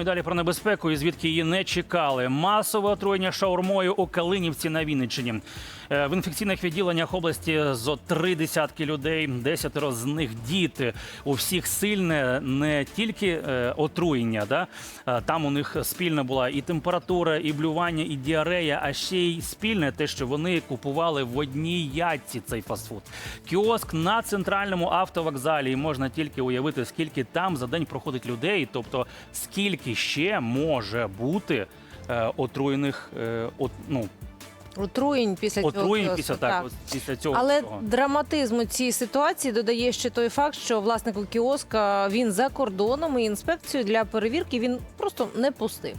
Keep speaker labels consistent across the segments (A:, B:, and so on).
A: І далі про небезпеку, і звідки її не чекали. Масове отруєння шаурмою у Калинівці на Вінниччині. Е, В інфекційних відділеннях області зо три десятки людей, десятеро з них діти. У всіх сильне не тільки е, отруєння, да? е, там у них спільна була і температура, і блювання, і діарея, а ще й спільне те, що вони купували в одній ятці цей фастфуд. Кіоск на центральному автовокзалі. І можна тільки уявити, скільки там за день проходить людей, тобто скільки ще може бути отруєних от, ну,
B: Отруєнь після цього.
A: отруєнь
B: кіоску,
A: після так, ось після цього.
B: Але
A: всього.
B: драматизму цієї ситуації додає ще той факт, що власнику кіоска він за кордоном і інспекцію для перевірки він просто не пустив.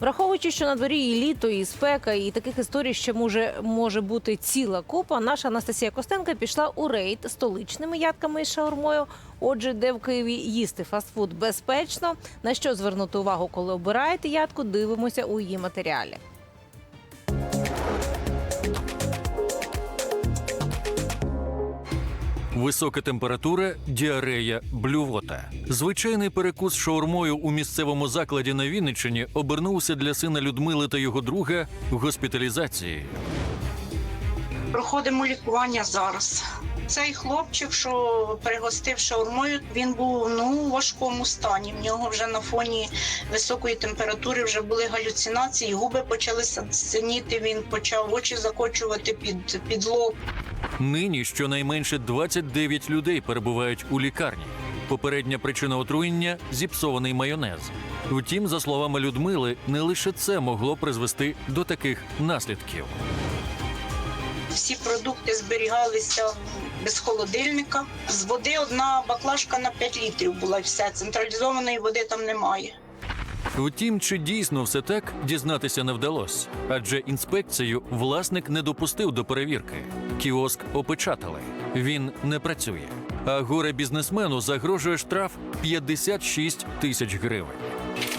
B: Враховуючи, що на дворі і літо, і спека, і таких історій ще може, може бути ціла купа. Наша Анастасія Костенка пішла у рейд столичними ядками із шаурмою. Отже, де в Києві їсти фастфуд безпечно. На що звернути увагу, коли обираєте ядку, дивимося у її матеріалі.
C: Висока температура, діарея, блювота. Звичайний перекус шаурмою у місцевому закладі на Вінниччині обернувся для сина Людмили та його друга госпіталізацією.
D: Проходимо лікування зараз. Цей хлопчик, що пригостив шаурмою, він був ну у важкому стані. В нього вже на фоні високої температури вже були галюцинації, губи почали синіти. Він почав очі закочувати під, під лоб.
C: Нині щонайменше 29 людей перебувають у лікарні. Попередня причина отруєння зіпсований майонез. Втім, за словами Людмили, не лише це могло призвести до таких наслідків.
D: Всі продукти зберігалися без холодильника. З води одна баклажка на 5 літрів була і все. Централізованої води там немає.
C: Втім, чи дійсно все так дізнатися не вдалося, адже інспекцію власник не допустив до перевірки. Кіоск опечатали. Він не працює. А горе бізнесмену загрожує штраф 56 тисяч гривень.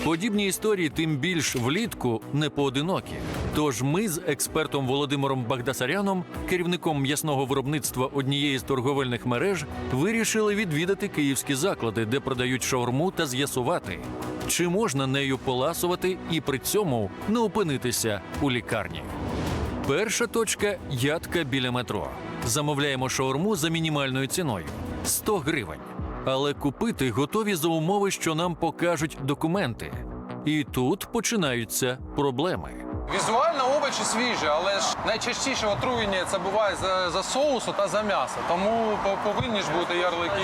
C: Подібні історії тим більш влітку не поодинокі. Тож ми з експертом Володимиром Багдасаряном, керівником м'ясного виробництва однієї з торговельних мереж, вирішили відвідати київські заклади, де продають шаурму, та з'ясувати, чи можна нею поласувати і при цьому не опинитися у лікарні. Перша точка ядка біля метро. Замовляємо шаурму за мінімальною ціною 100 гривень. Але купити готові за умови, що нам покажуть документи. І тут починаються проблеми.
E: Візуально овочі свіжі, але ж найчастіше отруєння це буває за, за соусу та за м'ясо. Тому повинні ж бути ярлики.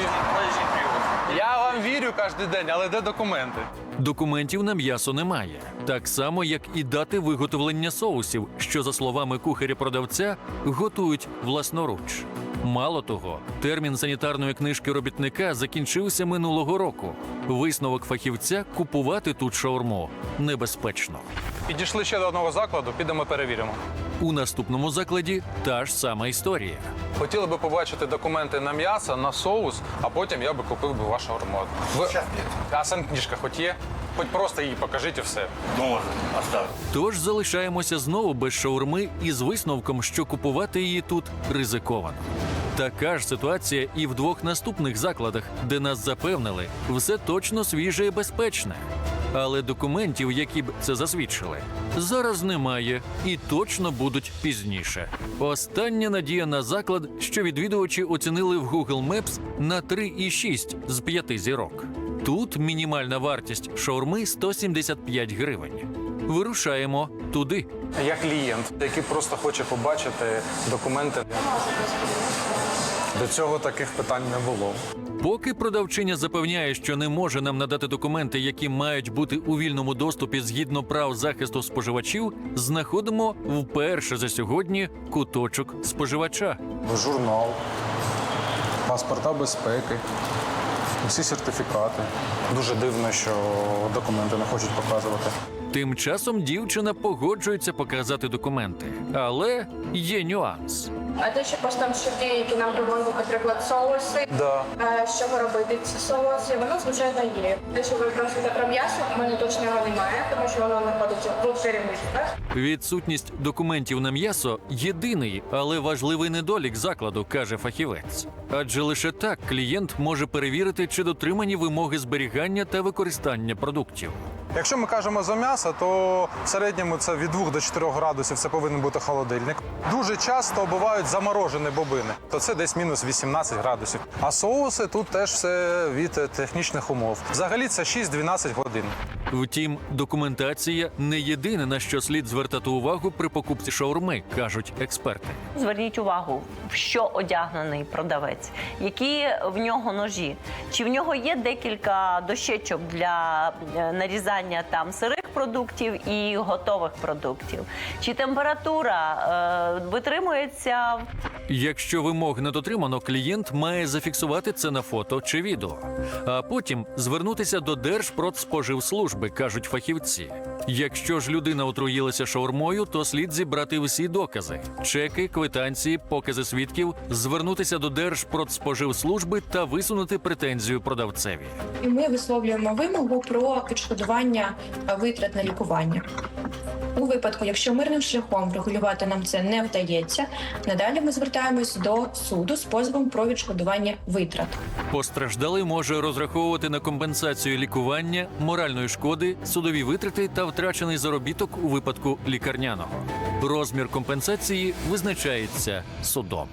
E: Я вам вірю кожен день, але де документи?
C: Документів на м'ясо немає, так само як і дати виготовлення соусів, що, за словами кухаря-продавця, готують власноруч. Мало того, термін санітарної книжки робітника закінчився минулого року. Висновок фахівця купувати тут шаурму небезпечно.
E: Підійшли ще до одного закладу, підемо перевіримо.
C: У наступному закладі та ж сама історія.
E: Хотіли би побачити документи на м'ясо, на соус, а потім я би купив би вашу армаду. Ви... А санкнижка хоч є? Хоч просто її покажіть і все.
C: Тож залишаємося знову без шаурми із висновком, що купувати її тут ризиковано. Така ж ситуація і в двох наступних закладах, де нас запевнили, все точно свіже і безпечне. Але документів, які б це засвідчили, зараз немає і точно будуть пізніше. Остання надія на заклад, що відвідувачі оцінили в Google Maps на 3,6 з 5 зірок. Тут мінімальна вартість шаурми 175 гривень. Вирушаємо туди.
E: Я клієнт, який просто хоче побачити документи. До цього таких питань не було.
C: Поки продавчиня запевняє, що не може нам надати документи, які мають бути у вільному доступі згідно прав захисту споживачів, знаходимо вперше за сьогодні куточок споживача.
F: журнал, паспорта безпеки, всі сертифікати. Дуже дивно, що документи не хочуть показувати.
C: Тим часом дівчина погоджується показати документи, але є нюанс.
G: А те, що просто там ще є, які нам доводять, наприклад, соуси,
E: Да.
G: е, з чого робити ці соуси, воно звичайно є. Те, що ви просите про м'ясо, у мене точно його немає, тому що воно знаходиться в керівництвах.
C: Відсутність документів на м'ясо єдиний, але важливий недолік закладу, каже фахівець. Адже лише так клієнт може перевірити, чи дотримані вимоги зберігання та використання продуктів.
F: Якщо ми кажемо за м'ясо, то в середньому це від 2 до 4 градусів це повинен бути холодильник. Дуже часто бувають заморожені бобини, то це десь мінус 18 градусів. А соуси тут теж все від технічних умов. Взагалі це 6-12 годин.
C: Втім, документація не єдине на що слід звертати увагу при покупці шаурми, кажуть експерти.
H: Зверніть увагу, в що одягнений продавець, які в нього ножі, чи в нього є декілька дощечок для е, нарізання там сирих продуктів і готових продуктів, чи температура е, витримується
C: Якщо вимог не дотримано, клієнт має зафіксувати це на фото чи відео, а потім звернутися до Держпродспоживслужби, кажуть фахівці. Якщо ж людина отруїлася шаурмою, то слід зібрати всі докази: чеки, квитанції, покази свідків, звернутися до Держпродспоживслужби та висунути претензію продавцеві.
G: І ми висловлюємо вимогу про відшкодування е, витрат на лікування. У випадку, якщо мирним шляхом врегулювати нам це не вдається, надалі ми звертаємось до суду з позовом про відшкодування витрат.
C: Постраждалий може розраховувати на компенсацію лікування, моральної шкоди, судові витрати та втрачений заробіток у випадку лікарняного. Розмір компенсації визначається судом.